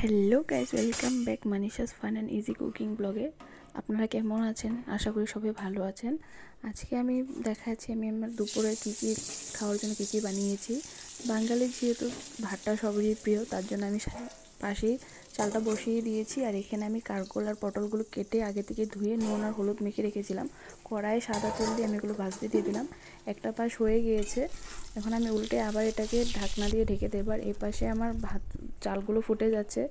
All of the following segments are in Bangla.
Hello guys welcome back Manisha's fun and easy cooking ব্লগে আপনারা কেমন আছেন? আশা করি সবাই ভালো আছেন। আজকে আমি দেখাচ্ছি, আমি আমার দুপুরে কী কী খাওয়ার জন্য কী কী বানিয়েছি। বাঙালির যেহেতু ভাতটা সবই প্রিয়, তার জন্য আমি পাশেই চালটা বসিয়ে দিয়েছি আর এখানে আমি কারকোল আর পটলগুলো কেটে আগে থেকে ধুয়ে নুন আর হলুদ মেখে রেখেছিলাম। কড়াইয়ে সাদা তেল দিয়ে আমি এগুলো ভাজতে দিয়ে দিলাম। একটা পাশ হয়ে গিয়েছে। এখন আমি উল্টে আবার এটাকে ঢাকনা দিয়ে ঢেকে দেবো আর এই পাশে আমার ভাত, চালগুলো ফুটে যাচ্ছে।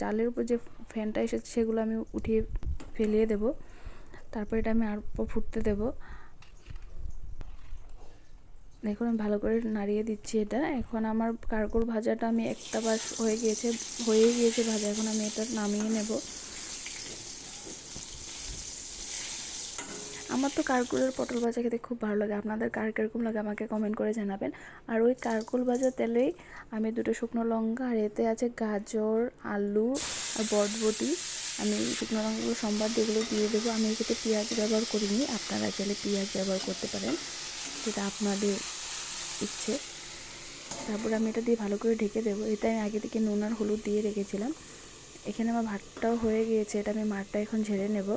চালের উপর যে ফ্যানটা এসেছে সেগুলো আমি উঠিয়ে ফেলিয়ে দেব। তারপর এটা আমি আর ফুটতে দেব। দেখুন, আমি ভালো করে নাড়িয়ে দিচ্ছি এটা। এখন আমার কারকোল ভাজাটা আমি একটা পাশ হয়ে গিয়েছে হয়ে গিয়েছে ভাজা। এখন আমি এটা নামিয়ে নেব। আমার তো কারকুলের পটল ভাজা খেতে খুব ভালো লাগে। আপনাদের কার কীরকম লাগে আমাকে কমেন্ট করে জানাবেন। আর ওই কারকুল ভাজা তেলেই আমি দুটো শুকনো লঙ্কা আর এতে আছে গাজর, আলু আর বটবটি। আমি শুকনো লঙ্কাগুলো সম্বাদ যেগুলো দিয়ে দেবো। আমি এক্ষেত্রে পেঁয়াজ ব্যবহার করিনি। আপনারা চাইলে পেঁয়াজ ব্যবহার করতে পারেন। যেটা আপনাদের ইচ্ছে তারপর আমি এটা দিয়ে ভালো করে ঢেকে দেবো। এটা আমি আগে থেকে নুন আর হলুদ দিয়ে রেখেছিলাম। এখানে আমার ভাতটাও হয়ে গিয়েছে, এটা আমি মাঠটা এখন ঝেড়ে নেব।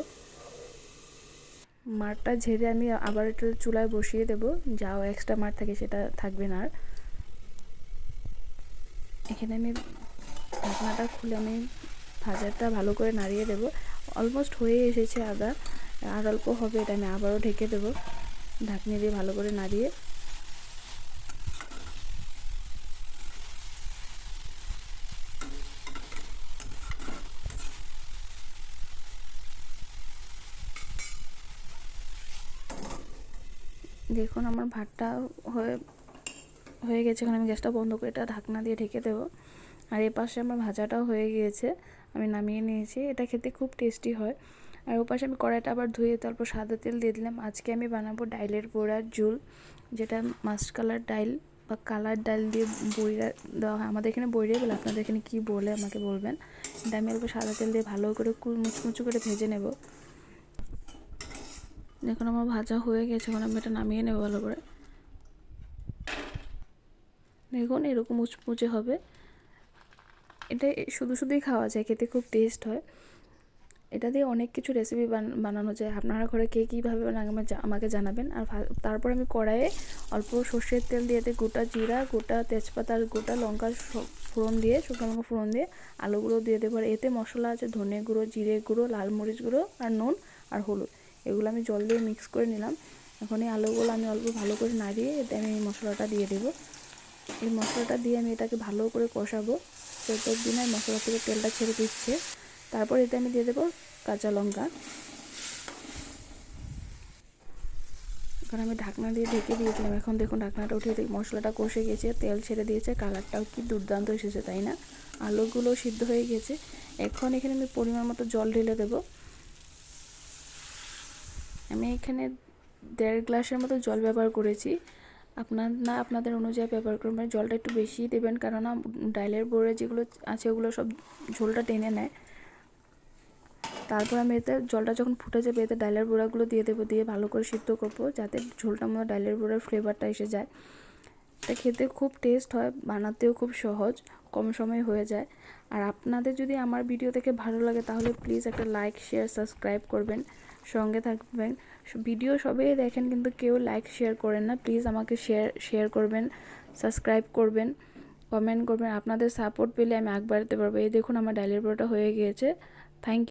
মাঠটা ঝেড়ে আমি আবার একটু চুলায় বসিয়ে দেব, যাও এক্সট্রা মাঠ থাকে সেটা থাকবে না আর। এখানে আমি ঢাকনাটা খুলে আমি ভাজাটা ভালো করে নাড়িয়ে দেব। অলমোস্ট হয়ে এসেছে আদা। আর অল্প হবে এটা আমি আবারও ঢেকে দেব। ঢাকনি দিয়ে ভালো করে নাড়িয়ে। দেখুন আমার ভাতটা হয়ে হয়ে গেছে, এখন আমি গ্যাসটা বন্ধ করে এটা ঢাকনা দিয়ে ঢেকে দেবো। আর এ পাশে আমার ভাজাটাও হয়ে গিয়েছে, আমি নামিয়ে নিয়েছি। এটা খেতে খুব টেস্টি হয়। আর ও পাশে আমি কড়াইটা আবার ধুয়ে তারপর সাদা তেল দিয়ে দিলাম। আজকে আমি বানাবো ডাইলের বড়ার ঝুল, যেটা মাস্ট কালার ডাইল বা কালার ডাল দিয়ে বইরা দেওয়া হয়। আমাদের এখানে বইরে বলে, আপনাদের এখানে কী বলে আমাকে বলবেন। এটা আমি অল্প সাদা তেল দিয়ে ভালো করে কুল মুচমুচু করে ভেজে নেব। দেখুন আমার ভাজা হয়ে গেছে, এখন আমি এটা নামিয়ে নেব ভালো করে। দেখুন, এরকম মুচমুচে হবে। এটা শুধু শুধুই খাওয়া যায়, খেতে খুব টেস্ট হয়। এটা দিয়ে অনেক কিছু রেসিপি বানানো যায়। আপনারা ঘরে কে কীভাবে আমাকে জানাবেন। আর তারপর আমি কড়াইয়ে অল্প সর্ষের তেল দিয়ে গোটা জিরা, গোটা তেজপাতা, আর গোটা লঙ্কা ফোড়ন দিয়ে, শুকনো লঙ্কা ফোড়ন দিয়ে আলুগুলো দিয়ে দেবো। আর এতে মশলা আছে, ধনে গুঁড়ো, জিরে গুঁড়ো, লাল মরিচ গুঁড়ো, আর নুন, আর হলুদ। এগুলো আমি জল দিয়ে মিক্স করে নিলাম। এখন এই আলুগুলো আমি অল্প ভালো করে নাড়িয়ে এতে আমি এই মশলাটা দিয়ে দেবো। এই মশলাটা দিয়ে আমি এটাকে ভালো করে কষাবো। চোদ্দ দিনে মশলা থেকে তেলটা ছেড়ে দিচ্ছে। তারপর এতে আমি দিয়ে দেবো কাঁচা লঙ্কা। এখন আমি ঢাকনা দিয়ে ঢেকে দিয়েছিলাম। এখন দেখুন ঢাকনাটা উঠিয়ে দিই। মশলাটা কষে গেছে, তেল ছেড়ে দিয়েছে। কালারটাও কি দুর্দান্ত এসেছে, তাই না? আলুগুলো সিদ্ধ হয়ে গেছে। এখন এখানে আমি পরিমাণ মতো জল ঢেলে দেবো। আমি এখানে দেড় গ্লাসের মতো জল ব্যবহার করেছি। আপনার, না, আপনাদের অনুযায়ী ব্যবহার করবেন মানে জলটা একটু বেশি দেবেন, কেননা ডাইলের বোরে যেগুলো আছে ওগুলো সব ঝোলটা টেনে নেয়। তারপর আমি এতে জলটা যখন ফুটে যাবে, এতে ডাইলের বোড়াগুলো দিয়ে দেবো, দিয়ে ভালো করে সিদ্ধ করব, যাতে ঝোলটার মধ্যে ডাইলের বোড়ার ফ্লেভারটা এসে যায়। এটা খেতে খুব টেস্ট হয়, বানাতেও খুব সহজ, কম সময় হয়ে যায়। আর আপনাদের যদি আমার ভিডিও থেকে ভালো লাগে, তাহলে প্লিজ একটা লাইক শেয়ার সাবস্ক্রাইব করবেন, সঙ্গে থাকবেন। ভিডিও সবাই দেখেন, কিন্তু কেউ লাইক শেয়ার করেন না প্লিজ আমাকে শেয়ার শেয়ার করবেন সাবস্ক্রাইব করবেন কমেন্ট করবেন। আপনাদের সাপোর্ট পেলে আমি আগ বাড়াতে পারব। এই দেখুন, আমার ডাইলের বড়োটা হয়ে গিয়েছে। থ্যাংক